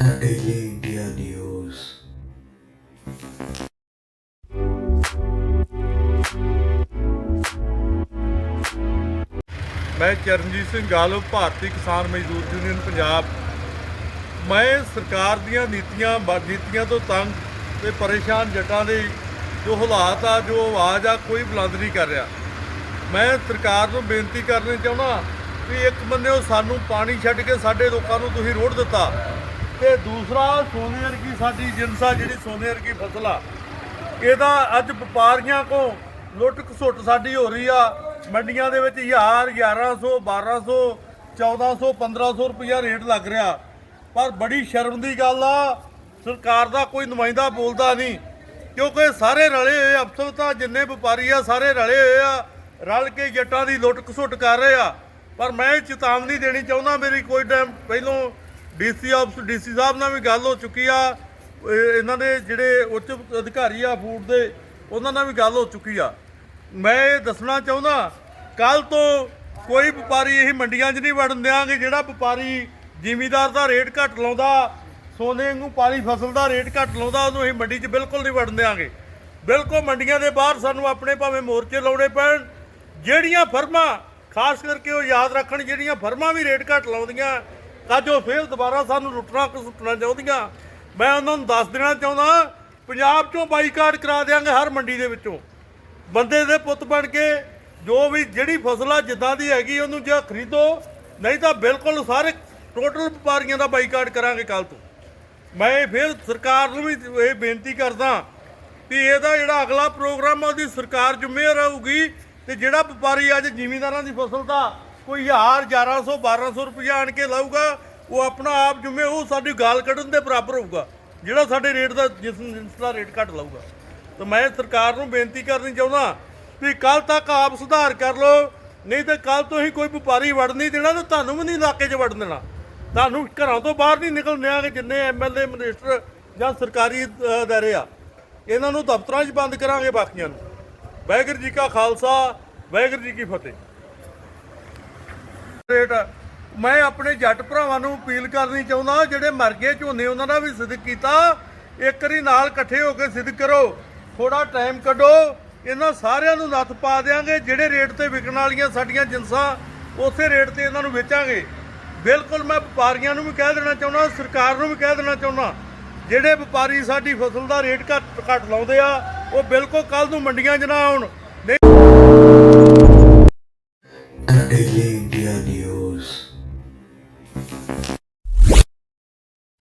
Daily India ਮੈਂ ਚਰਨਜੀਤ ਸਿੰਘ ਗਾਲੋ, ਭਾਰਤੀ ਕਿਸਾਨ ਮਜ਼ਦੂਰ ਯੂਨੀਅਨ, ਪੰਜਾਬ। ਮੈਂ ਸਰਕਾਰ ਦੀਆਂ ਨੀਤੀਆਂ ਨੀਤੀਆਂ ਤੋਂ ਤੰਗ ਤੇ ਪਰੇਸ਼ਾਨ ਜੱਟਾਂ ਦੇ ਜੋ ਹਾਲਾਤ ਆ, ਜੋ ਆਵਾਜ਼ ਆ, ਕੋਈ ਬੁਲੰਦ ਨਹੀਂ ਕਰ ਰਿਹਾ। ਮੈਂ ਸਰਕਾਰ ਨੂੰ ਬੇਨਤੀ ਕਰਨੀ ਚਾਹੁੰਦਾ ਵੀ ਇੱਕ ਬੰਦੇ ਸਾਨੂੰ ਪਾਣੀ ਛੱਡ ਕੇ ਸਾਡੇ ਲੋਕਾਂ ਨੂੰ ਤੁਸੀਂ ਰੋੜ ਦਿੱਤਾ। ਤੇ ਦੂਸਰਾ ਸੋਨੇ ਵਰਗੀ ਸਾਡੀ ਜਿੰਸਾ ਜਿਹੜੀ ਸੋਨੇ ਵਰਗੀ ਫਸਲ ਆ, ਇਹਦਾ ਅੱਜ ਵਪਾਰੀਆਂ ਕੋ ਲੁੱਟ ਖਸੁੱਟ ਸਾਡੀ ਹੋ ਰਹੀ ਆ। ਮੰਡੀਆਂ ਦੇ ਵਿੱਚ 1000 1100 1200 1400 1500 ਰੁਪਇਆ ਰੇਟ ਲੱਗ ਰਿਹਾ। ਪਰ ਬੜੀ ਸ਼ਰਮ ਦੀ ਗੱਲ ਆ, ਸਰਕਾਰ ਦਾ ਕੋਈ ਨੁਮਾਇੰਦਾ ਬੋਲਦਾ ਨਹੀਂ। ਕਿਉਂਕਿ ਸਾਰੇ ਰਲੇ ਹੋਏ ਅਫਸਰ ਤਾਂ ਜਿੰਨੇ ਵਪਾਰੀ ਆ, ਸਾਰੇ ਰਲੇ ਹੋਏ ਆ, ਰਲ ਕੇ ਜੱਟਾਂ ਦੀ ਲੁੱਟ ਖਸੁੱਟ ਕਰ ਰਹੇ ਆ। ਪਰ ਮੈਂ ਇਹ ਚੇਤਾਵਨੀ ਦੇਣੀ ਚਾਹੁੰਦਾ, ਮੇਰੀ ਕੋਈ ਟਾਈਮ ਪਹਿਲੋਂ ਡੀਸੀ ਆਫਿਸ ਡੀਸੀ ਸਾਹਿਬ ਨਾਲ ਵੀ ਗੱਲ ਹੋ ਚੁੱਕੀ ਆ। ਇਹਨਾਂ ਦੇ ਜਿਹੜੇ ਉੱਚ ਅਧਿਕਾਰੀ ਆ ਫੂਡ ਦੇ, ਉਹਨਾਂ ਨਾਲ ਵੀ ਗੱਲ ਹੋ ਚੁੱਕੀ ਆ। ਮੈਂ ਇਹ ਦੱਸਣਾ ਚਾਹੁੰਦਾ ਕੱਲ ਤੋਂ ਕੋਈ ਵਪਾਰੀ ਇਹ ਮੰਡੀਆਂ 'ਚ ਨਹੀਂ ਵੜਨ ਦਿਆਂਗੇ, ਜਿਹੜਾ ਵਪਾਰੀ ਜ਼ਿਮੀਦਾਰ ਦਾ ਰੇਟ ਘੱਟ ਲਾਉਂਦਾ, ਸੋਨੇ ਵਾਂਗੂ ਪਾਲੀ ਫਸਲ ਦਾ ਰੇਟ ਘੱਟ ਲਾਉਂਦਾ, ਉਹਨੂੰ ਅਸੀਂ ਮੰਡੀ 'ਚ ਬਿਲਕੁਲ ਨਹੀਂ ਵੜਨ ਦਿਆਂਗੇ। ਬਿਲਕੁਲ ਮੰਡੀਆਂ ਦੇ ਬਾਹਰ ਸਾਨੂੰ ਆਪਣੇ ਭਾਵੇਂ ਮੋਰਚੇ ਲਾਉਣੇ ਪੈਣ, ਜਿਹੜੀਆਂ ਫਰਮਾਂ, ਖਾਸ ਕਰਕੇ ਉਹ ਯਾਦ ਰੱਖਣ, ਜਿਹੜੀਆਂ ਫਰਮਾਂ ਵੀ ਰੇਟ ਘੱਟ ਲਾਉਂਦੀਆਂ ਤਾਂ ਜੋ ਫੇਰ ਦੁਬਾਰਾ ਸਾਨੂੰ ਲੁੱਟਣਾ ਘਸੁੱਟਣਾ ਚਾਹੁੰਦੀਆਂ। ਮੈਂ ਉਹਨਾਂ ਨੂੰ ਦੱਸ ਦੇਣਾ ਚਾਹੁੰਦਾ, ਪੰਜਾਬ ਚੋਂ ਬਾਈਕਾਟ ਕਰਾ ਦਿਆਂਗੇ ਹਰ ਮੰਡੀ ਦੇ ਵਿੱਚੋਂ। ਬੰਦੇ ਦੇ ਪੁੱਤ ਬਣ ਕੇ ਜੋ ਵੀ ਜਿਹੜੀ ਫਸਲ ਆ, ਜਿੱਦਾਂ ਦੀ ਹੈਗੀ, ਉਹਨੂੰ ਜਾਂ ਖਰੀਦੋ, ਨਹੀਂ ਤਾਂ ਬਿਲਕੁਲ ਸਾਰੇ ਟੋਟਲ ਵਪਾਰੀਆਂ ਦਾ ਬਾਈਕਾਟ ਕਰਾਂਗੇ ਕੱਲ ਤੋਂ। ਮੈਂ ਫਿਰ ਸਰਕਾਰ ਨੂੰ ਵੀ ਇਹ ਬੇਨਤੀ ਕਰਦਾ ਕਿ ਇਹਦਾ ਜਿਹੜਾ ਅਗਲਾ ਪ੍ਰੋਗਰਾਮ ਆ, ਉਹਦੀ ਸਰਕਾਰ ਜ਼ਿੰਮੇਵਾਰ ਰਹੂਗੀ ਤੇ ਜਿਹੜਾ ਵਪਾਰੀ ਅੱਜ ਜ਼ਿਮੀਂਦਾਰਾਂ ਦੀ ਫਸਲ ਦਾ ਕੋਈ 1000 1100 1200 ਰੁਪਇਆ ਆਣ ਕੇ ਲਾਊਗਾ ਉਹ ਆਪਣਾ ਆਪ ਜ਼ਿੰਮੇ ਉਹ ਸਾਡੀ ਗਾਲ ਕੱਢਣ ਦੇ ਬਰਾਬਰ ਹੋਊਗਾ। ਜਿਹੜਾ ਸਾਡੇ ਰੇਟ ਦਾ ਜਿਸ ਜਿਸ ਦਾ ਰੇਟ ਘੱਟ ਲਾਊਗਾ। ਤਾਂ ਮੈਂ ਸਰਕਾਰ ਨੂੰ ਬੇਨਤੀ ਕਰਨੀ ਚਾਹੁੰਦਾ ਵੀ ਕੱਲ ਤੱਕ ਆਪ ਸੁਧਾਰ ਕਰ ਲਓ ਨਹੀਂ ਤਾਂ ਕੱਲ ਤੋਂ ਹੀ ਕੋਈ ਵਪਾਰੀ ਵੜ ਨਹੀਂ ਦੇਣਾ ਤੇ ਤੁਹਾਨੂੰ ਵੀ ਨਹੀਂ ਇਲਾਕੇ 'ਚ ਵੜ ਦੇਣਾ। ਤੁਹਾਨੂੰ ਘਰਾਂ ਤੋਂ ਬਾਹਰ ਨਹੀਂ ਨਿਕਲਣ ਦਿਆਂਗੇ ਜਿੰਨੇ ਐਮਐਲਏ ਮਿਨਿਸਟਰ ਜਾਂ ਸਰਕਾਰੀ ਅ, ਅਦਾਰੇ ਆ। ਇਹਨਾਂ ਨੂੰ ਦਫ਼ਤਰਾਂ 'ਚ ਬੰਦ ਕਰਾਂਗੇ ਬਾਕੀਆਂ ਨੂੰ। ਵਾਹਿਗੁਰੂ ਜੀ ਕਾ ਖਾਲਸਾ ਵਾਹਿਗੁਰੂ ਜੀ ਕੀ ਫਤਿਹ। ਰੇਟ ਮੈਂ ਆਪਣੇ ਜੱਟ ਭਰਾਵਾਂ ਨੂੰ ਅਪੀਲ ਕਰਨੀ ਚਾਹੁੰਦਾ ਜਿਹੜੇ ਮਰ ਗਏ ਝੋਨੇ ਉਹਨਾਂ ਦਾ ਵੀ ਸਿੱਧ ਕੀਤਾ। ਇੱਕ ਵਾਰੀ ਨਾਲ ਇਕੱਠੇ ਹੋ ਕੇ ਸਿੱਧ ਕਰੋ। ਥੋੜਾ ਟਾਈਮ ਕੱਢੋ। ਇਹਨਾਂ ਸਾਰਿਆਂ ਨੂੰ ਨੱਥ ਪਾ ਦੇਾਂਗੇ ਜਿਹੜੇ ਰੇਟ ਤੇ ਵਿਕਣ ਵਾਲੀਆਂ ਸਾਡੀਆਂ ਜਿੰਸਾਂ ਉਸੇ ਰੇਟ ਤੇ ਇਹਨਾਂ ਨੂੰ ਵੇਚਾਂਗੇ। ਬਿਲਕੁਲ ਮੈਂ ਵਪਾਰੀਆਂ ਨੂੰ ਵੀ ਕਹਿ ਦੇਣਾ ਚਾਹੁੰਦਾ, ਸਰਕਾਰ ਨੂੰ ਵੀ ਕਹਿ ਦੇਣਾ ਚਾਹੁੰਦਾ, ਜਿਹੜੇ ਵਪਾਰੀ ਸਾਡੀ ਫਸਲ ਦਾ ਰੇਟ ਘੱਟ ਘੱਟ ਲਾਉਂਦੇ ਆ, ਉਹ ਬਿਲਕੁਲ ਕੱਲ ਨੂੰ ਮੰਡੀਆਂ 'ਚ ਨਾ ਆਉਣ। Daily India News